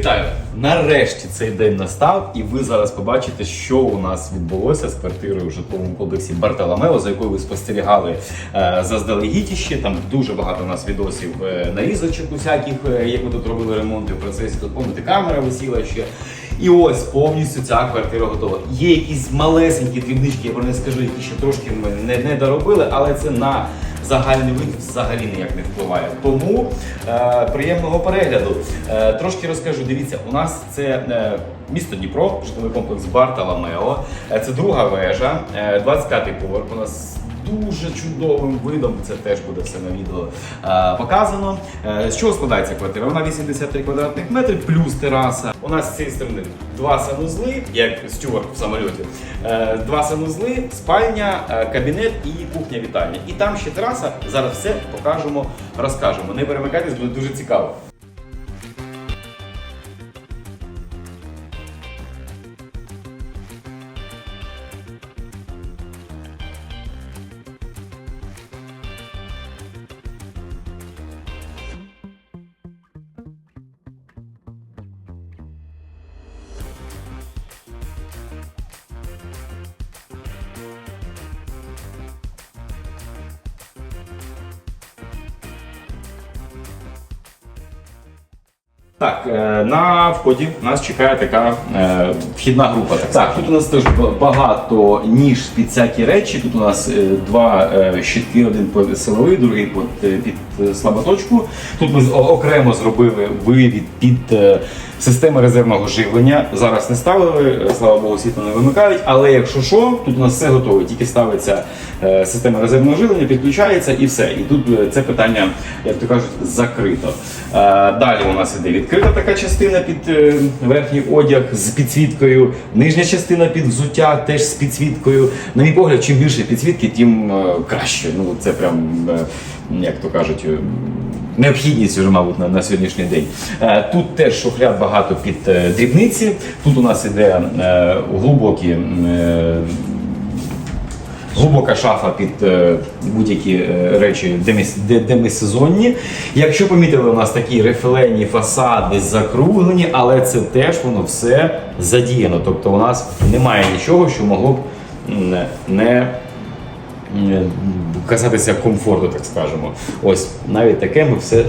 Вітаю! Нарешті цей день настав, і ви зараз побачите, що у нас відбулося з квартирою в житловому комплексі Бартоломео, за якою ви спостерігали е, заздалегідь ще. Там дуже багато у нас відосів е, нарізочок усяких, е, як ми тут робили ремонти в процесі. Тут помните, камера висіла ще. І ось повністю ця квартира готова. Є якісь малесенькі дрібнички, я про не скажу, які ще трошки ми не, не доробили, але це на загальний вид взагалі ніяк не впливає. Тому е, приємного перегляду. Е, трошки розкажу. Дивіться, у нас це е, місто Дніпро, житловий комплекс Бартоломео. Е, це друга вежа, е, 25-й поверх. У нас дуже чудовим видом. Це теж буде все на відео е, показано. Е, з чого складається квартира? Вона 83 квадратних метрів плюс тераса. У нас з цієї сторони два санузли, як стюард в самольоті. Е, два санузли, спальня, е, кабінет і кухня вітальня. І там ще тераса. Зараз все покажемо, розкажемо. Не перемикайтесь, буде дуже цікаво. Так, е, на вході нас чекає така е, вхідна група. Так, так, тут у нас теж ба- багато ніж під всякі речі. Тут у нас е, два е, щитки, один силовий, другий під, під е, слаботочку. Тут ми окремо зробили вивід під е, системи резервного живлення. Зараз не ставили, е, слава Богу, світло не вимикають. Але якщо що, тут у нас все готове. Тільки ставиться е, система резервного живлення, підключається і все. І тут е, це питання, як то кажуть, закрито. Е, Далі у нас іде відкрита така частина під е, верхній одяг з підсвіткою, нижня частина під взуття теж з підсвіткою. На мій погляд, чим більше підсвітки, тим е, краще. Ну це прям е, як то кажуть. е, Необхідність вже, мабуть, на, на сьогоднішній день. Е, Тут теж шухляд багато під е, дрібниці. Тут у нас іде е, глибокі Глибока шафа під будь-які речі деміс- де- демисезонні. Якщо помітили, у нас такі рефілейні фасади закруглені, але це теж воно все задіяно. Тобто у нас немає нічого, що могло б не казатися комфорту, так скажемо. Ось навіть таке ми все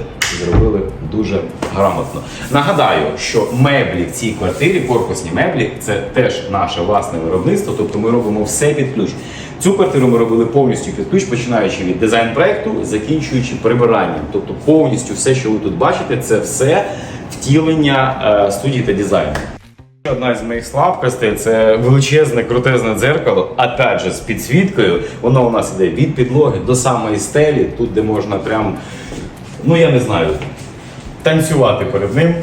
зробили дуже грамотно. Нагадаю, що меблі в цій квартирі, корпусні меблі, це теж наше власне виробництво, тобто ми робимо все під ключ. Цю квартиру ми робили повністю під ключ, починаючи від дизайн-проекту, закінчуючи прибиранням. Тобто повністю все, що ви тут бачите, це все втілення е, студії та дизайну. Одна з моїх слабкостей це величезне крутезне дзеркало, а же з підсвіткою. Воно у нас іде від підлоги до самої стелі, тут де можна прям, ну я не знаю, танцювати перед ним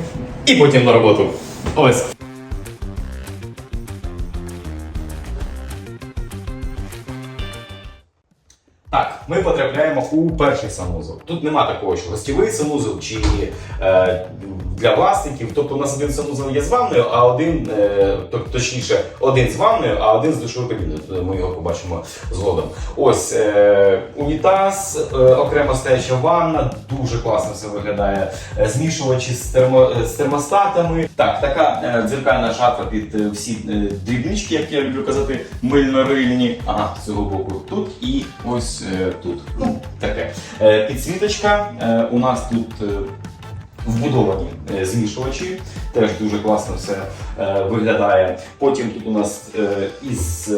і потім на роботу. Ось. У перший санузел. Тут нема такого, що гостєвий санузел чи е, для власників. Тобто у нас один санузел є з ванною, а один, е, точніше, один з ванною, а один з душовою кабіною. Ми його побачимо згодом. Ось е, унітаз, е, окремо стояча ванна, дуже класно все виглядає. Е, Змішувачі з, термо, е, з термостатами. Так, така е, дзеркальна шафа під е, всі е, дрібнички, як я люблю казати, мильно-рильні. Ага, з цього боку тут і ось е, тут. Ну, таке. Е, підсвіточка. Е, у нас тут. е, Вбудовані змішувачі, теж дуже класно все виглядає. Потім тут у нас із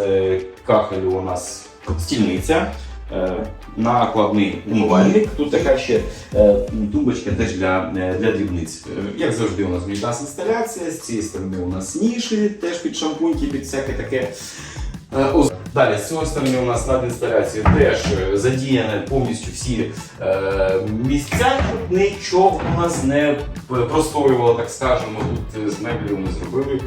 кахелю у нас стільниця, накладний умивальник. Тут така ще тумбочка теж для, для дрібниць. Як завжди, у нас мідас інсталяція, з цієї сторони у нас ніші, теж під шампуньки, під всяке таке. Е. Далі, з цього сторони у нас над інсталяцією теж е, задіяні повністю всі е, місця, щоб нічого у нас не простоювало, так скажемо. Тут з меблів ми зробили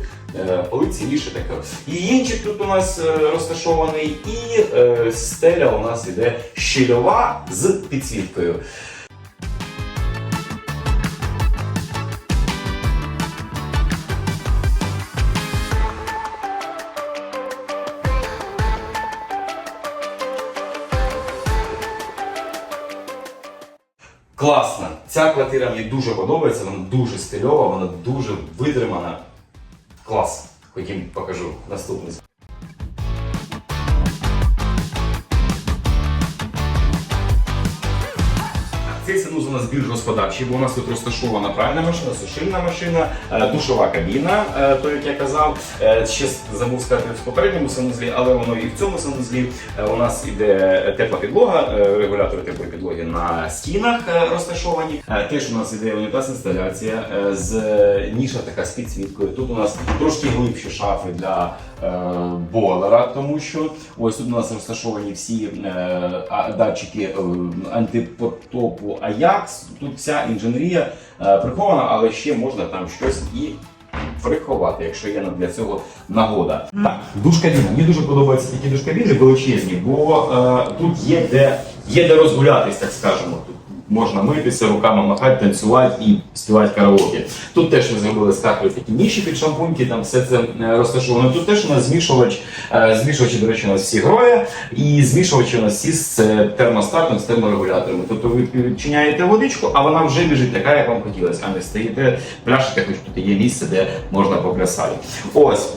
полиці, ніше таке. Їїнчик тут у нас розташований, і стеля у нас іде щільова з підсвіткою. Класна. Ця квартира мені дуже подобається, вона дуже стильова, вона дуже витримана. Клас. Хотім покажу наступний. Нас більш господарчий, бо у нас тут розташована пральна машина, сушильна машина, е, душова кабіна, е, то як я казав. Е, Ще забув сказати в попередньому санузлі, але воно і в цьому санузлі. У нас іде тепла підлога, регулятори теплої підлоги на стінах розташовані. Теж у нас іде унітаз інсталяція з ніша така з підсвіткою. Тут у нас трошки глибші шафи для бойлера, тому що ось тут у нас розташовані всі е, датчики е, антипотопу Ajax. Тут вся інженерія е, прихована, але ще можна там щось і приховати, якщо є для цього нагода. Так, душ-кабіна. Мені дуже подобаються такі душ-кабіни величезні, бо е, тут є де, є де розгулятись, так скажемо. Можна митися, руками махати, танцювати і співати караоке. Тут теж ми зробили з такі ніші під шампуньки, там все це е, розташовано. Тут теж у нас змішувач, е, змішувачі, до речі, у нас всі гроє, і змішувачі у нас всі з е, термостатом, з терморегуляторами. Тобто ви відчиняєте водичку, а вона вже біжить така, як вам хотілося, а не стоїте, пляшете, хоч тут є місце, де можна поплясати. Ось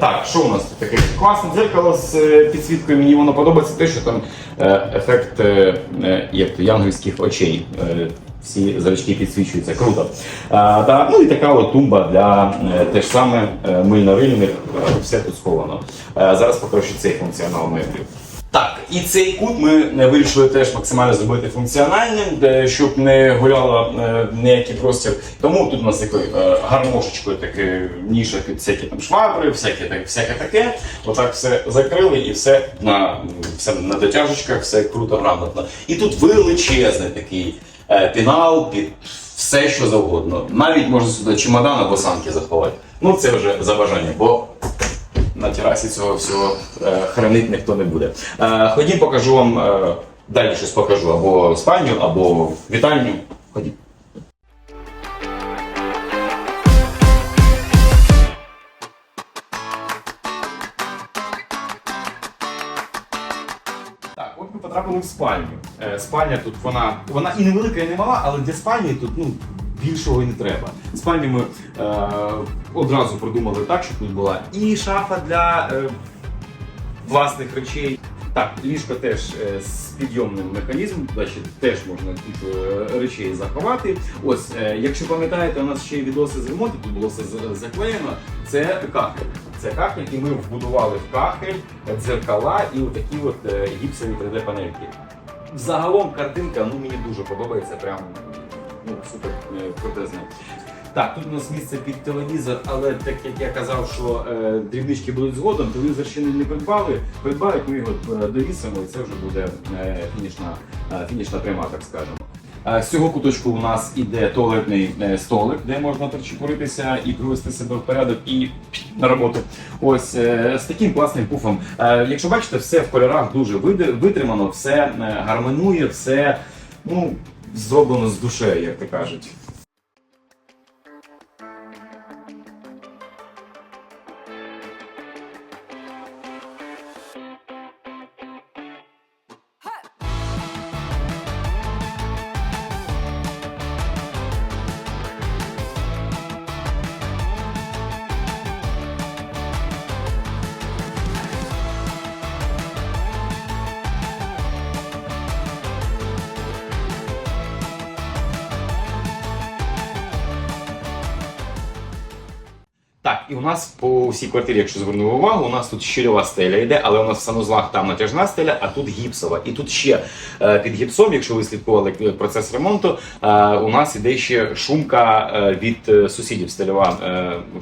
так, що у нас тут таке? Класне дзеркало з підсвіткою. Мені воно подобається те, що там ефект як то, янгольських очей. Е, всі зрачки підсвічуються, круто. А, та, ну і така от тумба для е, те ж саме е, мильно-рильних, е, все тут сховано. Е, зараз покажу цей функціонал меблів. Так, і цей кут ми е, вирішили теж максимально зробити функціональним, щоб не гуляло е, ніякий простір. Тому тут у нас такий е, гармошечкою таке ніша під всякі там швабри, всяке, так, всяке таке. Отак все закрили і все на, все на дотяжечках, все круто, грамотно. І тут величезний такий пінал під все, що завгодно. Навіть можна сюди чемодан або санки заховати. Ну це вже за бажання, бо на терасі цього всього е, хранити ніхто не буде. Е, ходім, покажу вам е, далі щось покажу або спальню, або вітальню. Ходім. От ми потрапили в спальню. Спальня тут вона, вона і невелика, і не мала, але для спальні тут ну, більшого і не треба. Спальню ми е, одразу продумали так, щоб тут була і шафа для е, власних речей. Так, ліжко теж е, з підйомним механізмом, туди теж можна кучу е, речей заховати. Ось, е, якщо пам'ятаєте, у нас ще є відоси з ремонту, тут було все заклеєно. Це кахель. Це кахель, і ми вбудували в кахель дзеркала і отакі от гіпсові 3D-панельки. Загалом картинка ну, мені дуже подобається, прям ну, супер е, крутезна. Так, тут у нас місце під телевізор, але так як я казав, що е, дрібнички будуть згодом, телевізор ще не, не придбали, придбають, ми його е, довісимо, і це вже буде е, фінішна, е, фінішна пряма, так скажемо. Е, З цього куточку у нас іде туалетний е, столик, де можна причепуритися і привести себе в порядок і на роботу. Ось е, з таким класним пуфом. Е, Якщо бачите, все в кольорах дуже витримано, все е, гармонує, все ну, зроблено з душею, як то кажуть. І у нас по всій квартирі, якщо звернули увагу, у нас тут щільова стеля йде, але у нас в санузлах там натяжна стеля, а тут гіпсова. І тут ще е, під гіпсом, якщо ви слідкували е, процес ремонту, е, у нас іде ще шумка від сусідів, стельова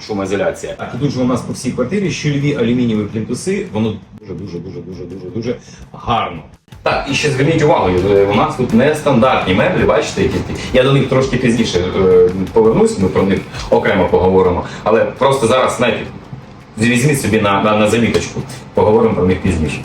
шумоізоляція. І тут же у нас по всій квартирі щільові алюмінієві плінтуси, воно дуже дуже дуже дуже дуже дуже гарно. Так, і ще зверніть увагу, е, у нас тут нестандартні меблі, бачите, які я до них трошки пізніше е, повернусь, ми про них окремо поговоримо. Але просто зараз, знаєте, візьміть собі на, на, на заміточку, поговоримо про них пізніше.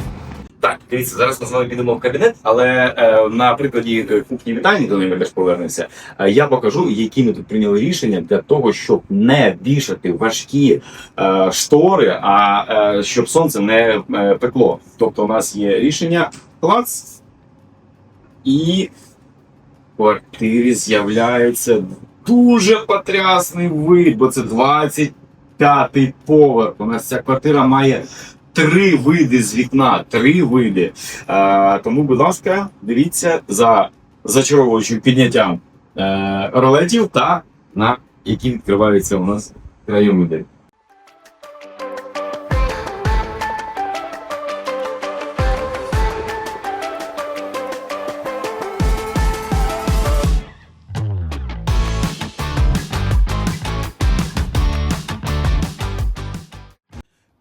Так, дивіться, зараз ми з вами підемо в кабінет, але е, на прикладі е, кухні вітальні, до неї теж повернемося, е, я покажу, які ми тут прийняли рішення для того, щоб не вішати важкі е, штори, а е, щоб сонце не е, пекло. Тобто у нас є рішення клац і квартирі з'являється дуже потрясний вид, бо це 25-й поверх. У нас ця квартира має три види з вікна. Три види. Е, тому, будь ласка, дивіться за зачаровуючим підняттям е, ролетів та на які відкриваються у нас краєвиди.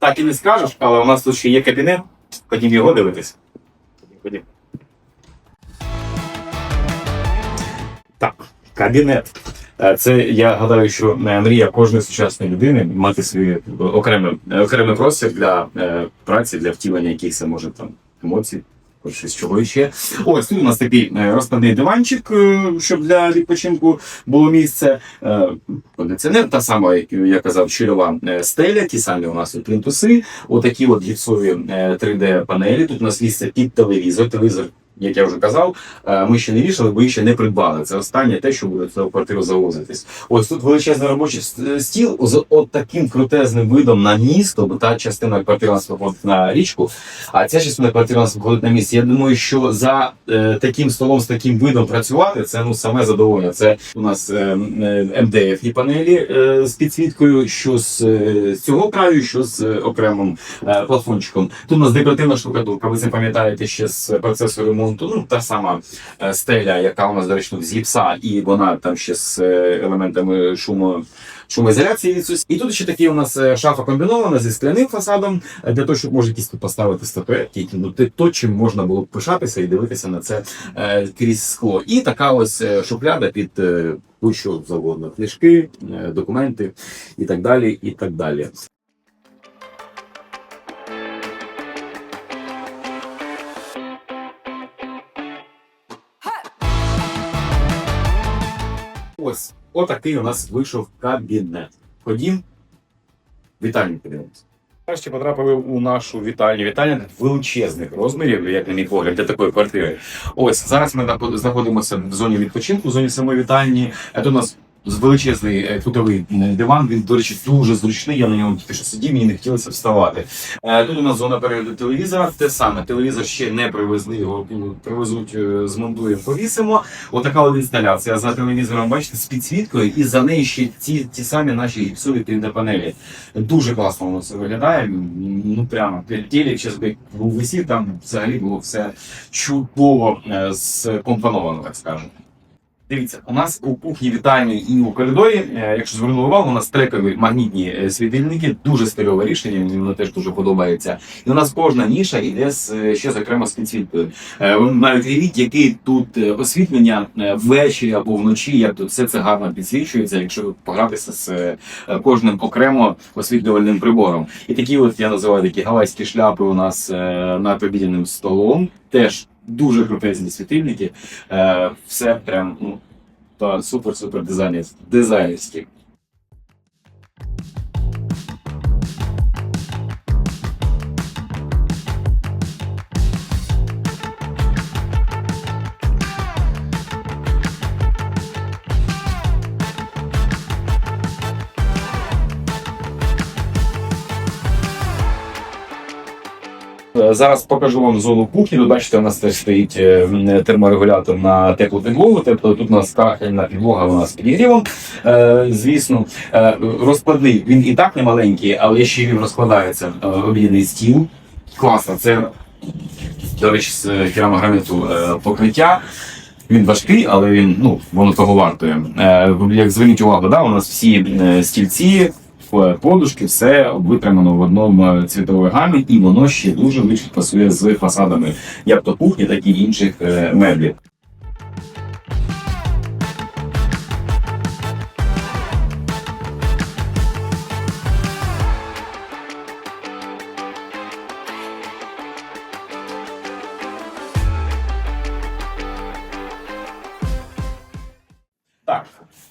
Так і не скажеш, але у нас тут ще є кабінет. Ходім його дивитись. Ходім. Так, кабінет. Е, Це я гадаю, що е, мрія кожної сучасної людини мати свій окремий, окремий простір для е, праці, для втілення якихось може там емоцій. Щось чого ще. Ось тут у нас такий розпадний диванчик, е, щоб для відпочинку було місце. Е, Кондиціонер, та сама, як я казав, чільова е, стеля, ті самі у нас тут плінтуси, отакі от гіпсові 3D-панелі. Тут у нас місце під телевізор. Телевізор, як я вже казав, е, ми ще не вішали, бо їх ще не придбали. Це останнє те, що буде в квартиру завозитись. Ось тут величезний робочий стіл з от таким крутезним видом на місто, бо та частина квартири нас виходить на річку, а ця частина квартири нас виходить на місце. Я думаю, що за е, таким столом з таким видом працювати, це ну саме задоволення. Це у нас е, е, МДФ і панелі е, з підсвіткою, що з, е, цього краю, що з е, окремим е, плафончиком. Тут у нас декоративна штукатурка. Ви це пам'ятаєте ще з процесу ремонту. Ну та сама е, стеля, яка у нас до речі, з гіпса, і вона там ще з е, елементами шуму. Шумоізоляції. І тут ще такі у нас е, шафа комбінована зі скляним фасадом, для того, щоб може якісь тут поставити статуетки, які ну то, чим можна було б пишатися і дивитися на це е, крізь скло. І така ось шухляда під будь-що завгодно. Книжки, е, документи і так далі. І так далі. Ось, отакий у нас вийшов кабінет. Ходім, вітальні подивимось. Нарешті потрапили у нашу вітальню. Вітальня величезних розмірів, як на мій погляд, для такої квартири. Ось зараз ми знаходимося в зоні відпочинку, в зоні самої вітальні. Тут у нас величезний кутовий е, диван. Він, до речі, дуже зручний. Я на ньому тільки що сидів, мені не хотілося вставати. Е, Тут у нас зона перегляду телевізора. Те саме телевізор ще не привезли. Його привезуть, е, змонтуємо, повісимо. Отака от інсталяція за телевізором, бачите, з підсвіткою, і за нею ще ті, ті самі наші гіпсові 3D-панелі. Дуже класно воно все виглядає. Ну прямо телек ще би був висів, там взагалі було все чудово скомпоновано, так скажемо. Дивіться, у нас у кухні вітальні і у коридорі, е, якщо звернули увагу, у нас трекові магнітні е, світильники, дуже стильове рішення, мені воно теж дуже подобається. І у нас кожна ніша йде з е, ще зокрема з підсвіткою. Навіть уявіть, яке тут освітлення ввечері або вночі, як тут все це гарно підсвічується, якщо погратися з кожним окремо освітлювальним прибором. І такі, от я називаю такі гавайські шляпи у нас над обідняним столом. Теж дуже крутезні світильники. Е, все прям ну, та супер-супер дизайнерські. Зараз покажу вам зону кухні. Бачите, у нас теж стоїть е, терморегулятор на теплу підлогу. Тобто тут у нас кахельна підлога у нас підігрівом. Е, звісно, Е, розкладний. Він і так не маленький, але ще він розкладається. Об'єднаний стіл. Класно. Це, до речі, з керамограніту е, покриття. Він важкий, але він ну воно того вартує. Як зверніть увагу, да, у нас всі стільці, подушки, все витримано в одному е, цвітовій гамі, і воно ще дуже вичить пасує з фасадами, як то кухні, так і інших е, меблів.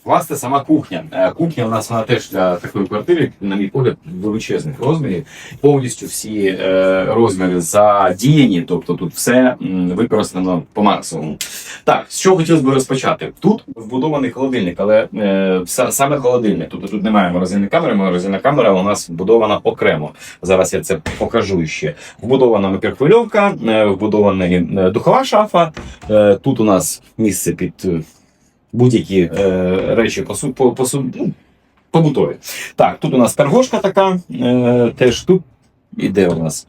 Власне, сама кухня. Е, Кухня у нас вона теж для такої квартири, на мій погляд, величезних розмірів. Повністю всі е, розміри задіяні, тобто тут все використано по максимуму. Так, з чого хотілося б розпочати? Тут вбудований холодильник, але е, саме холодильник. Тобто тут немає морозильної камери, морозильна камера у нас вбудована окремо. Зараз я це покажу ще. Вбудована мікрохвильовка, е, вбудована духова шафа. Тут у нас місце під будь-які е, речі посу, по, посу, ну, побутові. Так, тут у нас пергошка така, е, теж тут іде у нас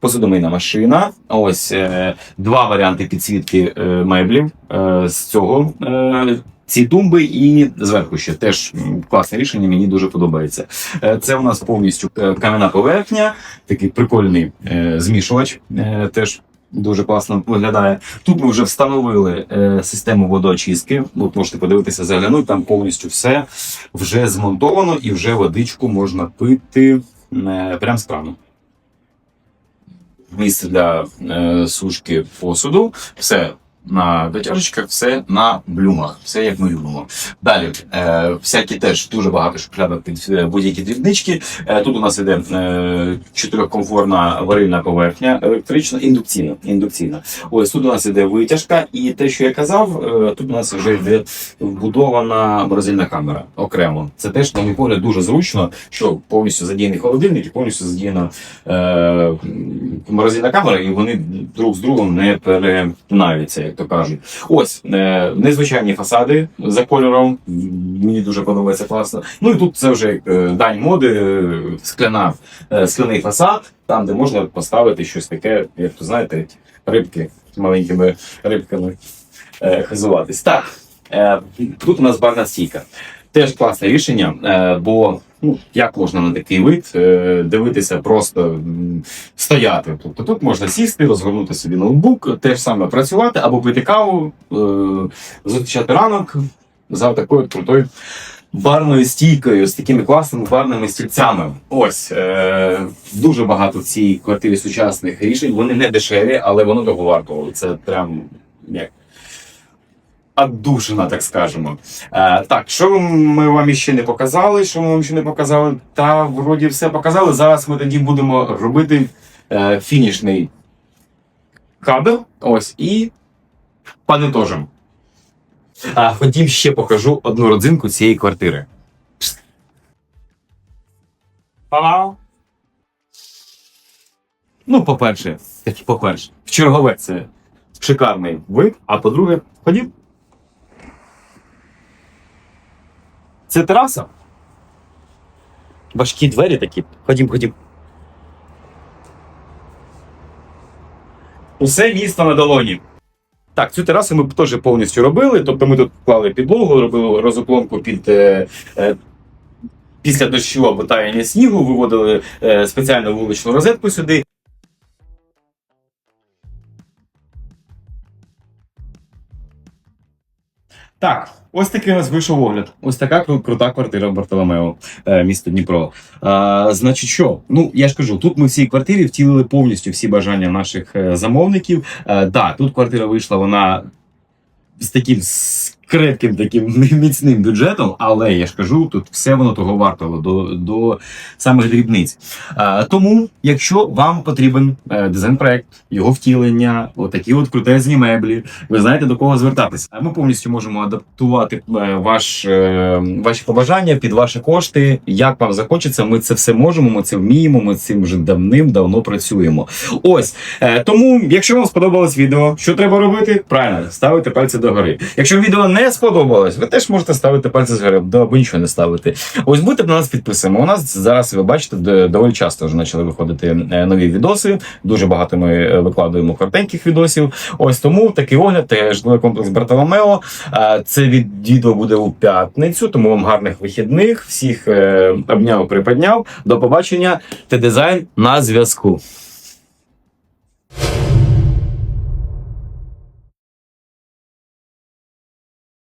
посудомийна машина. Ось е, два варіанти підсвітки е, меблів е, з цього. Е, ці тумби і зверху ще теж класне рішення, мені дуже подобається. Е, Це у нас повністю е, кам'яна поверхня, такий прикольний е, змішувач, теж дуже класно виглядає. Тут ми вже встановили е, систему водоочистки. Ви можете подивитися, заглянути, там повністю все вже змонтовано і вже водичку можна пити е, прямо з крану. Місце для е, сушки посуду, все на дотяжечках, все на блюмах, все як ми любимо. Далі, е, всякі теж дуже багато шухлядок під е, будь-які дрібнички. Е, тут у нас іде е, чотирьохкомфорна варильна поверхня, електрична, індукційна. індукційна. Ось тут у нас іде витяжка, і те, що я казав, е, тут у нас вже йде вбудована морозильна камера окремо. Це теж, на мій погляд, дуже зручно, що повністю задіяний холодильник і повністю задіяна е, морозильна камера, і вони друг з другом не перетинаються, то кажуть. Ось е, незвичайні фасади за кольором. Мені дуже подобається класно. Ну і тут це вже е, дань моди, е, скляна, скляний фасад, там, де можна поставити щось таке, як то знаєте, рибки з маленькими рибками хизуватись. Так, тут у нас барна стійка. Теж класне рішення, е, бо ну, як можна на такий вид е, дивитися, просто стояти. Тобто тут можна сісти, розгорнути собі ноутбук, теж саме працювати або пити каву, е, зустрічати ранок за такою крутою барною стійкою з такими класними барними стільцями. Ось е, дуже багато в цій квартирі сучасних рішень. Вони не дешеві, але воно того варто. Це прям як. Отдушина, так скажемо. Е, так, що ми вам ще не показали, що ми вам ще не показали, та вроді все показали. Зараз ми тоді будемо робити е, фінішний кадр. Ось і подытожимо. А хотім ще покажу одну родзинку цієї квартири. Па-па! Ну, по-перше, по-перше, в чергове це шикарний вид, а по-друге, ходім. Це тераса. Важкі двері такі. Ходім, ходім. Усе місто на долоні. Так, цю терасу ми теж повністю робили. Тобто ми тут клали підлогу, робили розуклонку під. Е, е, Після дощу або снігу виводили е, спеціальну вуличну розетку сюди. Так, ось такий у нас вийшов огляд. Ось така крута квартира в Бартоломео, е, місто Дніпро. А, значить, що? Ну, я ж кажу, тут ми в цій квартирі втілили повністю всі бажання наших е, замовників. А, да, тут квартира вийшла, вона з таким крепким, таким міцним бюджетом, але я ж кажу, тут все воно того вартувало до, до самих дрібниць. Е, тому, якщо вам потрібен е, дизайн-проект, його втілення, отакі от крутезні меблі, ви знаєте до кого звертатися. А Ми повністю можемо адаптувати е, ваш, е, ваші побажання під ваші кошти. Як вам захочеться, ми це все можемо, ми це вміємо. Ми цим вже давним-давно працюємо. Ось тому, якщо вам сподобалось відео, що треба робити? Правильно, ставити пальці догори. Якщо відео не сподобалось, ви теж можете ставити пальці згори, да, або нічого не ставити. Ось будьте на нас підписані. У нас зараз ви бачите, доволі часто вже почали виходити е, нові відоси. Дуже багато ми е, викладуємо коротеньких відосів. Ось тому такий огляд, житловий комплекс Бартоломео. Е, Це від відео буде у п'ятницю, тому вам гарних вихідних. Всіх обняв, приподняв. До побачення. Т-дизайн на зв'язку.